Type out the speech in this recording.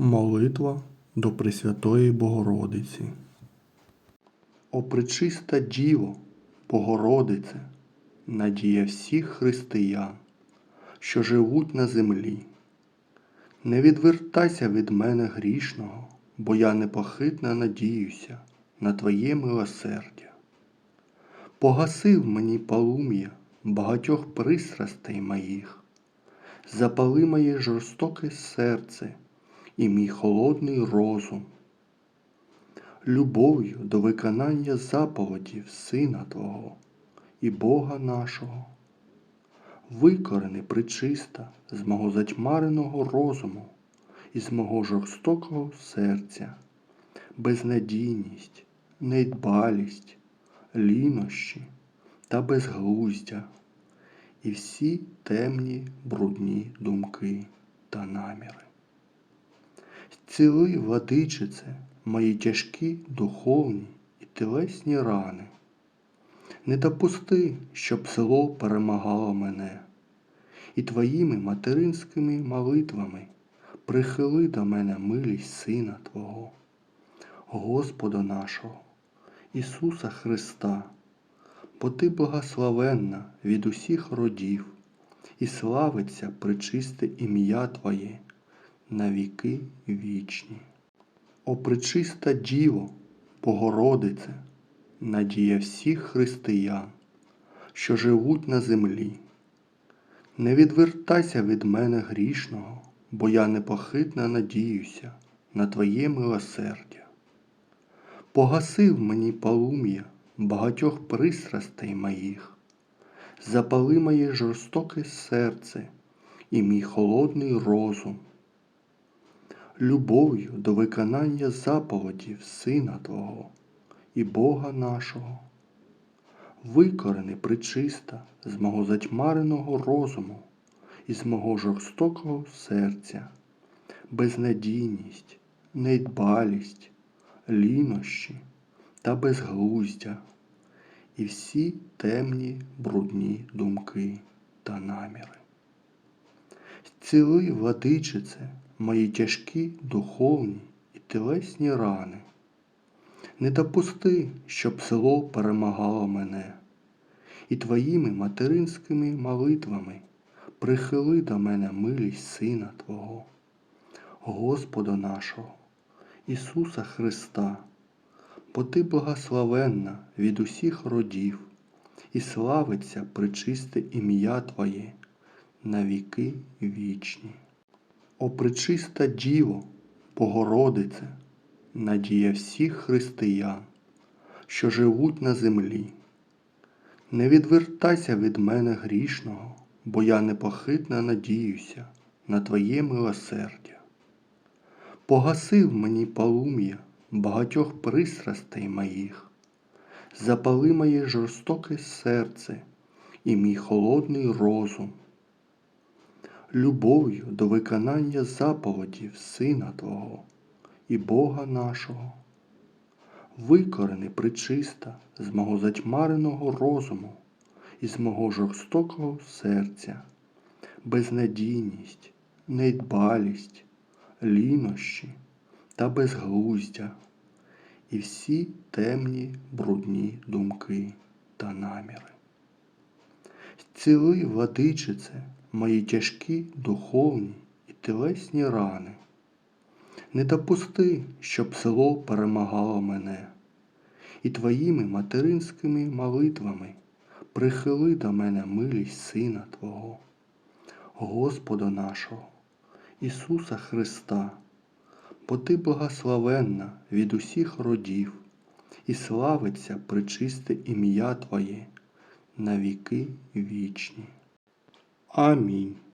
Молитва до Пресвятої Богородиці. О Діво, Богородице, надія всіх християн, що живуть на землі. Не відвертайся від мене грішного, бо я непохитно надіюся на Твоє милосердя. Погасив мені полум'я багатьох пристрастей моїх, запали моє жорстоке серце і мій холодний розум. Любов'ю до виконання заповідів Сина Твого і Бога нашого, викорени причиста з мого затьмареного розуму і з мого жорстокого серця, безнадійність, недбалість, лінощі та безглуздя і всі темні брудні думки та наміри. Зціли, владичице, мої тяжкі духовні і тілесні рани. Не допусти, щоб село перемагало мене, і твоїми материнськими молитвами прихили до мене милість Сина Твого, Господа нашого, Ісуса Христа, бо Ти благословенна від усіх родів, і славиться причисте ім'я Твоє на віки вічні. О пречиста Діво, Богородице, надія всіх християн, що живуть на землі. Не відвертайся від мене грішного, бо я непохитно надіюся на Твоє милосердя. Погасив мені полум'я багатьох пристрастей моїх, запали моє жорстоке серце і мій холодний розум любов'ю до виконання заповідів Сина Твого і Бога нашого. Викорени причиста з мого затьмареного розуму і з мого жорстокого серця, безнадійність, недбалість, лінощі та безглуздя і всі темні брудні думки та наміри. Зціли, владичице, мої тяжкі духовні і тілесні рани. Не допусти, щоб село перемагало мене, і твоїми материнськими молитвами прихили до мене милість Сина Твого, Господа нашого, Ісуса Христа, бо Ти благословенна від усіх родів, і славиться причисте ім'я Твоє на віки вічні. О пречиста Діво, Богородице, надія всіх християн, що живуть на землі. Не відвертайся від мене грішного, бо я непохитно надіюся на Твоє милосердя. Погасив мені полум'я багатьох пристрастей моїх, запали моє жорстоке серце і мій холодний розум любов'ю до виконання заповідів Сина Твого і Бога нашого. Викорени причиста з мого затьмареного розуму і з мого жорстокого серця, безнадійність, недбалість, лінощі та безглуздя і всі темні брудні думки та наміри. Зціли, владичице, мої тяжкі духовні і тілесні рани. Не допусти, щоб село перемагало мене, і твоїми материнськими молитвами прихили до мене милість Сина Твого, Господа нашого, Ісуса Христа, бо Ти благословенна від усіх родів, і славиться причисте ім'я Твоє на віки вічні. Amém.